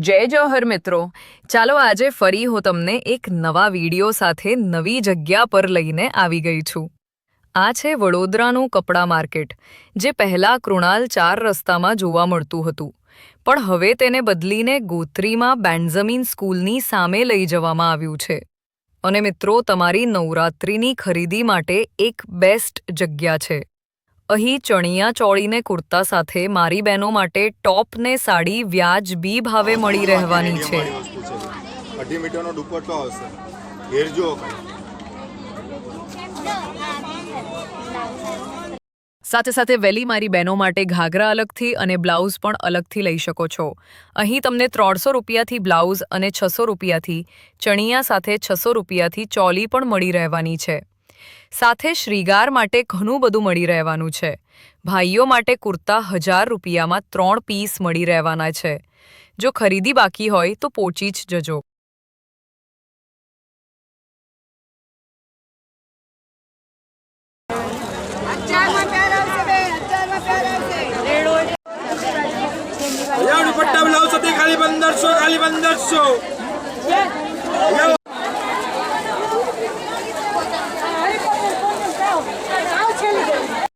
જય જોહર મિત્રો. ચાલો આજે ફરી હું તમને એક નવા વીડિયો સાથે નવી જગ્યા પર લઈને આવી ગઈ છું. આ છે વડોદરાનું કપડાં માર્કેટ, જે પહેલાં કૃણાલ ચાર રસ્તામાં જોવા મળતું હતું. પણ હવે તેને બદલીને ગોત્રીમાં બેન્ઝમીન સ્કૂલની સામે લઈ જવામાં આવ્યું છે. અને મિત્રો, તમારી નવરાત્રિની ખરીદી માટે એક બેસ્ટ જગ્યા છે. અહીં ચણિયા ચોળીને કુર્તા સાથે મારી બહેનો માટે ટોપ ને સાડી વ્યાજબી ભાવે મળી રહેવાની છે. અઢી મીટરનો દુપટ્ટો આવશે. ઘેર જુઓ સાથે સાથે વેલી મારી બહેનો માટે ઘાઘરા અલગથી અને બ્લાઉઝ પણ અલગથી લઈ શકો છો. અહીં તમને ત્રણસો રૂપિયાથી બ્લાઉઝ અને છસો રૂપિયાથી ચણિયા સાથે છસો રૂપિયાથી ચોલી પણ મળી રહેવાની છે. સાથે શ્રીગાર માટે ઘણું બધું મળી રહેવાનું છે. ભાઈઓ માટે કુર્તા હજાર રૂપિયામાં ત્રણ પીસ મળી રહેવાના છે. જો ખરીદી બાકી હોય તો પહોંચી જ જજો. ખાલી પંદરસો ખાલી પંદરસો.